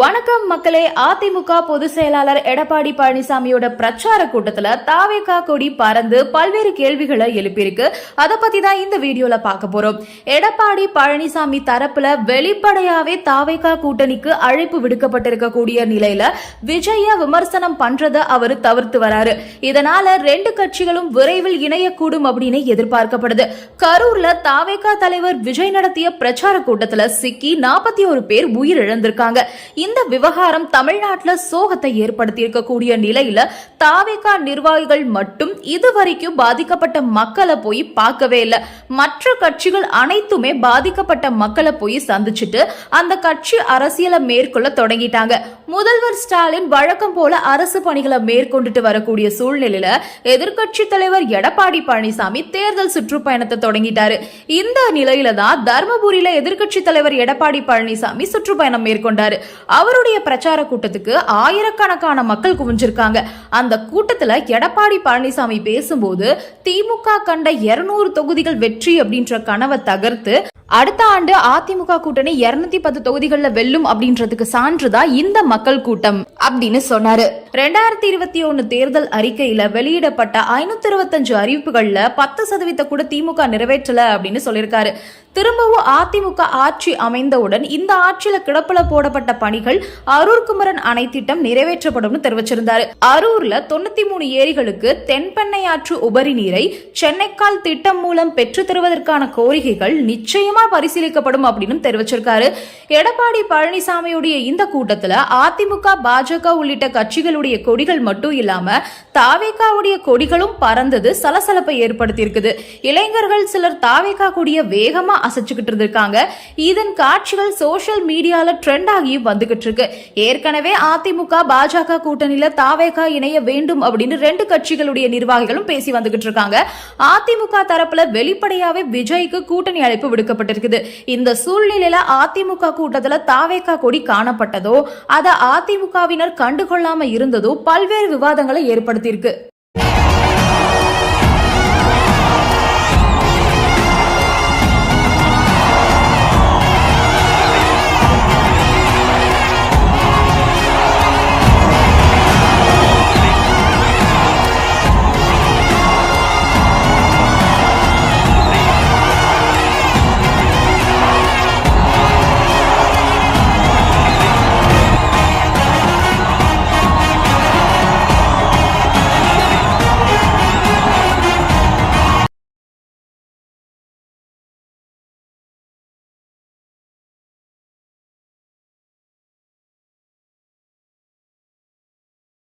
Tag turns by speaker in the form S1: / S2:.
S1: வணக்கம் மக்களே. அதிமுக பொதுச் செயலாளர் எடப்பாடி பழனிசாமியோட பிரச்சார கூட்டத்துல தாவேகா கொடி பறந்து பல்வேறு கேள்விகளை எழுப்பியிருக்கு. அதை பத்தி தான் இந்த வீடியோல பார்க்க போறோம். எடப்பாடி பழனிசாமி தரப்புல வெளிப்படையாவே தாவேகா கூட்டணிக்கு அழைப்பு விடுக்கப்பட்டிருக்கக்கூடிய நிலையில விஜய விமர்சனம் பண்றத அவர் தவிர்த்து வராரு. இதனால ரெண்டு கட்சிகளும் விரைவில் இணையக்கூடும் அப்படின்னு எதிர்பார்க்கப்படுது. கரூர்ல தாவேகா தலைவர் விஜய் நடத்திய பிரச்சார கூட்டத்துல சிக்கி நாற்பத்தி ஒரு பேர் உயிரிழந்திருக்காங்க. இந்த விவகாரம் தமிழ்நாட்டில் சோகத்தை ஏற்படுத்தி இருக்கக்கூடிய நிலையில தாவேகா நிர்வாகிகள் மட்டும் இதுவரைக்கும் பாதிக்கப்பட்ட மக்களை போய் பார்க்கவே இல்லை. மற்ற கட்சிகள் அனைத்துமே பாதிக்கப்பட்ட மக்களை போய் சந்திச்சுட்டு அந்த கட்சி அரசியலை மேற்கொள்ள தொடங்கிட்டாங்க. முதல்வர் ஸ்டாலின் வழக்கம் போல அரசு பணிகளை மேற்கொண்டுட்டு வரக்கூடிய சூழ்நிலையில எதிர்க்கட்சி தலைவர் எடப்பாடி பழனிசாமி தேர்தல் சுற்றுப்பயணத்தை தொடங்கிட்டாரு. இந்த நிலையில தான் தர்மபுரியில எதிர்க்கட்சி தலைவர் எடப்பாடி பழனிசாமி சுற்றுப்பயணம் மேற்கொண்டாரு. அவருடைய பிரச்சார கூட்டத்துக்கு ஆயிரக்கணக்கான மக்கள் குவிஞ்சிருக்காங்க. அந்த கூட்டத்துல எடப்பாடி பழனிசாமி பேசும்போது திமுக கண்ட 200 தொகுதிகள் வெற்றி அப்படின்ற கனவை தகர்த்து அடுத்த ஆண்டு அதிமுக கூட்டணி 210 பத்து தொகுதிகளில் வெல்லும் அப்படின்றதுக்கு சான்றுதான் இந்த மக்கள் கூட்டம் அப்படின்னு சொன்னாரு. ரெண்டாயிரத்தி இருபத்தி ஒன்னு தேர்தல் அறிக்கையில வெளியிடப்பட்ட ஐநூத்தி இருபத்தஞ்சு அறிவிப்புகள்ல பத்து சதவீத கூட திமுக நிறைவேற்றல அப்படின்னு சொல்லியிருக்காரு. திரும்பவும் அதிமுக ஆட்சி அமைந்தவுடன் இந்த ஆட்சியில கிடப்புல போடப்பட்ட பணிகள் அரூர் குமரன் அணை திட்டம் நிறைவேற்றப்படும் தெரிவிச்சிருந்தாரு. அரூர்ல தொண்ணூத்தி மூணு ஏரிகளுக்கு தென்பெண்ணை ஆற்று உபரி நீரை சென்னைக்கால் திட்டம் மூலம் பெற்று தருவதற்கான கோரிக்கைகள் நிச்சயமா பரிசீலிக்கப்படும் அப்படின்னு தெரிவிச்சிருக்காரு. எடப்பாடி பழனிசாமியுடைய இந்த கூட்டத்துல அதிமுக பாஜக உள்ளிட்ட கட்சிகளுடைய கொடிகள் மட்டும் இல்லாம தாவேக்காவுடைய கொடிகளும் பறந்தது சலசலப்பை ஏற்படுத்தி இருக்குது இளைஞர்கள் சிலர் தாவேக்கா கொடிய வேகமா அசைச்சுக்கிட்டு இருந்திருக்காங்க. இதன் காட்சிகள் சோஷியல் மீடியால ட்ரெண்ட் ஆகி வந்துகிட்டு இருக்கு. ஏற்கனவே அதிமுக பாஜக கூட்டணியில தாவேக்கா இணைய வேண்டும் அப்படின்னு ரெண்டு கட்சிகளுடைய நிர்வாகிகளும் பேசி வந்துகிட்டு இருக்காங்க. அதிமுக தரப்புல வெளிப்படையாவே விஜய்க்கு கூட்டணி அழைப்பு விடுக்கப்பட்டிருக்குது. இந்த சூழ்நிலையில அதிமுக கூட்டத்துல தாவேக்கா கொடி காணப்பட்டதோ அதை அதிமுகவினர் கண்டுகொள்ளாம இருந்ததோ பல்வேறு விவாதங்களை ஏற்படுத்தியிருக்கு.